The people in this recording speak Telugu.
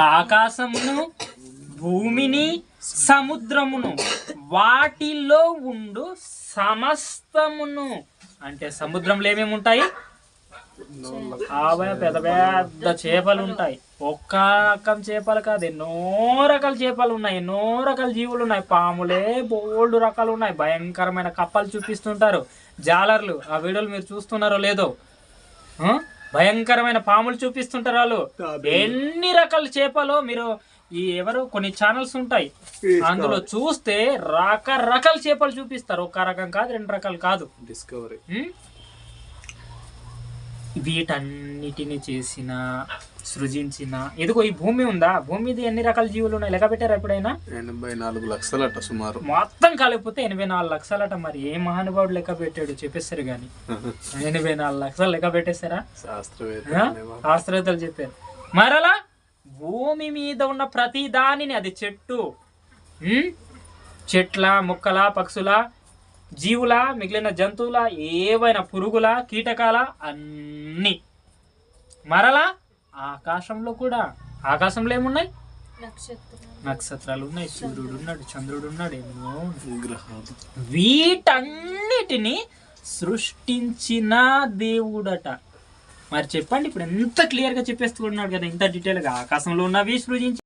ఆకాశమును భూమిని సముద్రమును వాటిలో ఉండు సమస్తమును. అంటే సముద్రంలో ఏమేమి ఉంటాయి? ఆవయ పెద్ద పెద్ద చేపలు ఉంటాయి. ఒక్క రకం చేపలు కాదు ఎన్నో రకాల చేపలు ఉన్నాయి ఎన్నో రకాల జీవులు ఉన్నాయి. పాములే బోల్డ్ రకాలు ఉన్నాయి. భయంకరమైన కప్పలు చూపిస్తుంటారు. జాలర్లు ఆ వీడియోలు మీరు చూస్తున్నారో లేదో? భయంకరమైన పాములు చూపిస్తుంటారు వాళ్ళు ఎన్ని రకాల చేపలు మీరు ఈ ఎవరు కొన్ని ఛానల్స్ ఉంటాయి. అందులో చూస్తే రకరకాల చేపలు చూపిస్తారు. ఒక రకం కాదు రెండు రకాలు కాదు. డిస్కవరీ? వీటన్నిటిని చేసిన సృజించిన. ఇదిగో ఈ భూమి ఉందా? భూమి మీద ఎన్ని రకాల జీవులు ఉన్నాయి లెక్క పెట్టారా ఎప్పుడైనా? ఎనభై నాలుగు లక్షలట సుమారు. మొత్తం కలిపితే ఎనభై నాలుగు లక్షలట మరి. ఏ మహానుభావుడు లెక్క పెట్టాడు? చెప్పేస్తారు కానీ ఎనభై నాలుగు లక్షలు లెక్క? అనేవాడు. శాస్త్రవేత్తలు చెప్పారు. మరలా భూమి మీద ఉన్న ప్రతి దానిని అది చెట్టు? చెట్ల మొక్కల పక్షుల జీవుల మిగిలిన జంతువుల ఏవైనా పురుగుల కీటకాల అన్ని. మరలా ఆకాశంలో కూడా ఆకాశంలో ఏమున్నాయి? నక్షత్రాలు. ఉన్నాయి. సూర్యుడు ఉన్నాడు చంద్రుడు ఉన్నాడు ఎన్నో. గ్రహాలు వీటన్నిటిని సృష్టించిన దేవుడట. మరి చెప్పండి ఇప్పుడు ఎంత క్లియర్గా చెప్పేస్తున్నాడు కదా ఇంత డీటెయిల్గా ఆకాశంలో ఉన్నవి సృజించి